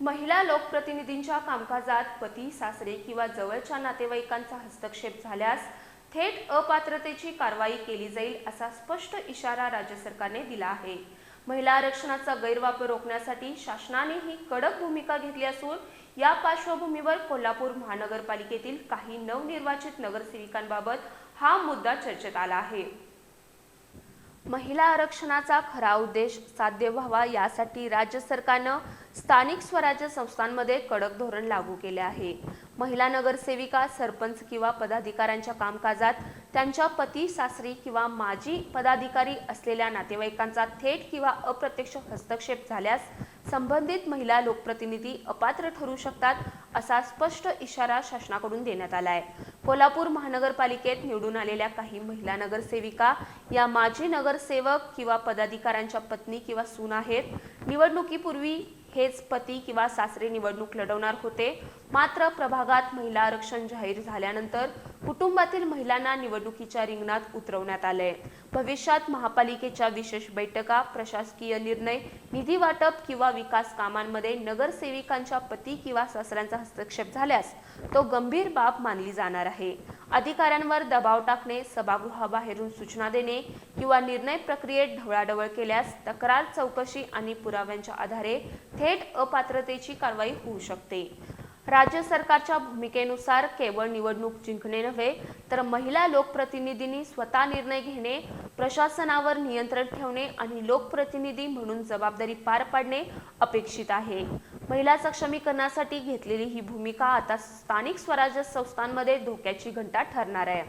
महिला लोकप्रतिनिधींच्या कामकाजात पती सासरे किंवा जवळच्या नातेवाईकांचा हस्तक्षेप झाल्यास थेट अपात्रतेची कारवाई केली जाईल असा स्पष्ट इशारा राज्य सरकारने दिला आहे. महिला आरक्षणाचा गैरवापर रोखण्यासाठी शासनाने ही कडक भूमिका घेतली असून या पार्श्वभूमीवर कोल्हापूर महानगरपालिकेतील काही नवनिर्वाचित नगरसेविकांबाबत हा मुद्दा चर्चेत आला आहे. महिला आरक्षणाचा खरा उद्देश साध्य व्हावा यासाठी राज्य सरकारनं स्थानिक स्वराज्य संस्थांमध्ये कडक धोरण लागू केले आहे. महिला नगरसेविका सरपंच किंवा पदाधिकाऱ्यांच्या कामकाजात त्यांच्या पती सासरी किंवा माजी पदाधिकारी असलेल्या नातेवाईकांचा थेट किंवा अप्रत्यक्ष हस्तक्षेप झाल्यास संबंधित महिला लोकप्रतिनिधी अपात्र ठरू शकतात असा स्पष्ट इशारा शासनाकडून देण्यात आला आहे कोल्हापूर महानगरपालिकेत निवडून आलेल्या काही महिला नगरसेविका या माजी नगरसेवक किंवा पदाधिकाऱ्यांच्या पत्नी किंवा सून आहेत. निवडणुकीपूर्वी हेच पती किंवा सासरे निवडणूक लढवणार होते. मात्र प्रभागात महिला आरक्षण जाहीर झाल्यानंतर कुटुंबातील महिलांना निवडणुकीच्या रिंगणात उतरवण्यात आलंय. भविष्यात महापालिकेच्या विशेष बैठका प्रशासकीय निर्णय निधी वाटप किंवा विकास कामांमध्ये नगरसेविकांच्या पती किंवा सासऱ्यांचा हस्तक्षेप झाल्यास तो गंभीर बाब मानली जाणार आहे. अधिकाऱ्यांवर दबाव टाकणे सभागृहाबाहेरून सूचना देणे किंवा निर्णय प्रक्रियेत ढवळाढवळ केल्यास तक्रार चौकशी आणि पुराव्यांच्या आधारे थेट अपात्रतेची कारवाई होऊ शकते. राज्य सरकारच्या भूमिकेनुसार केवळ निवडणूक जिंकणे नव्हे तर महिला लोकप्रतिनिधींनी स्वतः निर्णय घेणे प्रशासनावर नियंत्रण ठेवणे आणि लोकप्रतिनिधी म्हणून जबाबदारी पार पाडणे अपेक्षित आहे. महिला सक्षमीकरणासाठी घेतलेली ही भूमिका आता स्थानिक स्वराज्य संस्थांमध्ये धोक्याची घंटा ठरणार आहे.